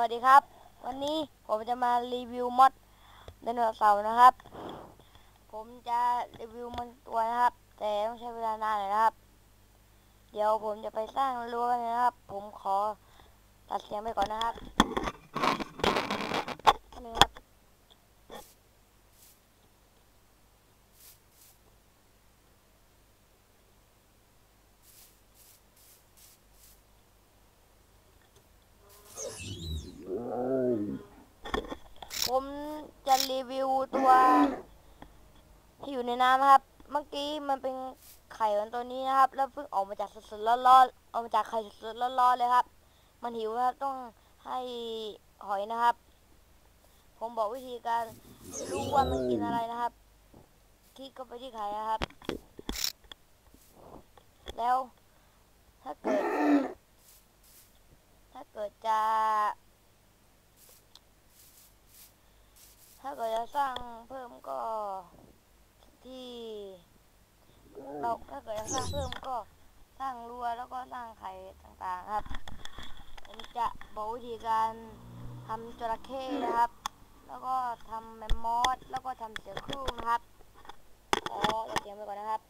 วัสดีครับ วันนี้ผมจะมารีวิวมอดไดโนเสาร์นะครับ ผมจะรีวิวมันตัวนะครับ แต่ต้องใช้เวลานานหน่อยนะครับ เดี๋ยวผมจะไปสร้างรั้วนะครับ ผมขอตัดเสียงไปก่อนนะครับนี่ครับ ผมจะรีวิวตัว ที่อยู่ในน้ำนะครับ เมื่อกี้มันเป็นไข่ของตัวนี้นะครับ แล้วเพิ่งออกมาจากสดๆร้อนๆออกมาจากไข่สดๆร้อนๆเลยครับ มันหิวครับต้องให้หอยนะครับ ผมบอกวิธีการรู้ว่ามันกินอะไรนะครับคลิกเข้าไปที่ไข่นะครับ แล้วถ้าเกิด ถ้าเกิดจะ ถ้าเกิดจะสร้างเพิ่มก็ ที่เราถ้าเกิดจะสร้างเพิ่มก็สร้างรั้วแล้วก็สร้างไข่ต่างๆครับ ผมจะบอกวิธีการทำจระเข้นะครับ แล้วก็ทำแมมมอสแล้วก็ทำเสือครู่นะครับขอเราเตรียมไปก่อนนะครับ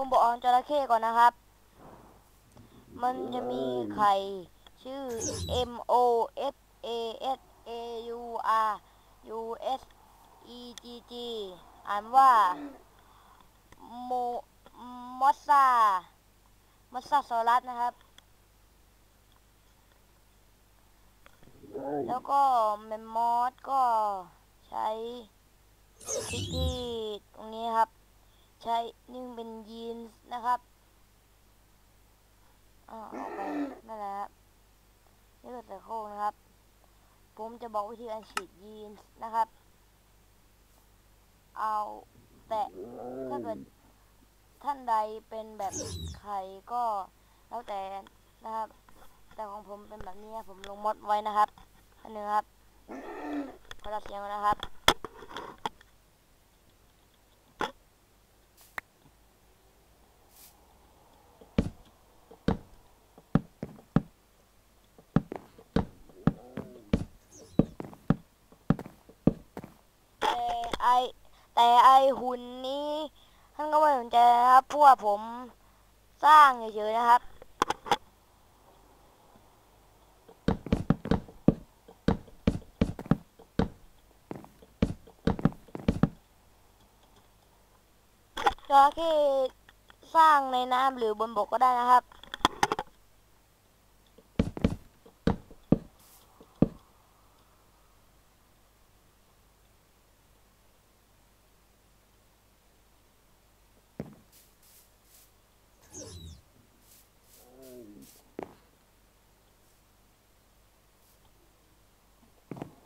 ผมบอกเอาจระเข้ก่อนนะครับ มันจะมีไข่ชื่อ M O S A S A U R U S E G G อ่านว่าโมมอสซามอสซาโซอรัสนะครับ แล้วก็แมมมอสก็ใช้ที่ตรงนี้ครับ ใช้นี่มันเป็นยีนส์นะครับอ่าเอาไปนั่นแหละครับนี่ก็ใส่โค้งนะครับ ผมจะบอกวิธีการฉีดยีนส์นะครับ เอาแต่ถ้าเกิดท่านใดเป็นแบบไข่ก็แล้วแต่นะครับ แต่ของผมเป็นแบบนี้ผมลงมดไว้นะครับอันหนึ่งครับขอตัดเสียงนะครับ แต่ ไอแต่ไอหุ่นนี้ท่านก็ไม่สนใจนะครับพว่าผมสร้างเฉยๆนะครับจระเข้สร้างในน้ำหรือบนบกก็ได้นะครับ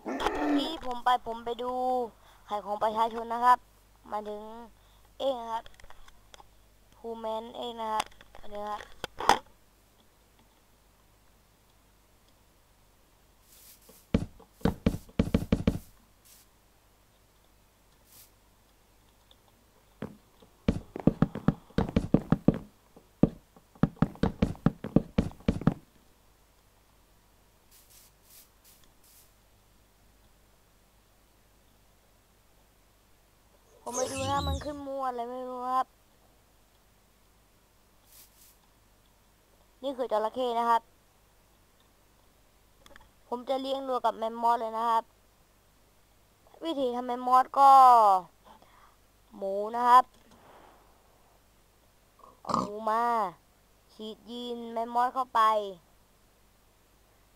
เมื่อกี้ ผมไปผมไปดูไข่ของประชาชนนะครับ มาถึงเองครับฮูแมนเองนะครับอันนี้ครับ มันขึ้นมัวอะไรไม่รู้ครับ นี่คือจระเข้นะครับ ผมจะเลี้ยงรัวกับแมมมอสเลยนะครับ วิธีทำแมมมอสก็ หมูนะครับเอาหมูมาฉีดยีนแมมมอสเข้าไป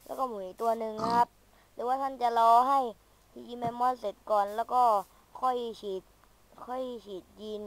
แล้วก็หมูอีกตัวหนึ่งนะครับ หรือว่าท่านจะรอให้ยีนแมมมอสเสร็จก่อนแล้วก็ค่อยฉีด ค่อยฉีดยีน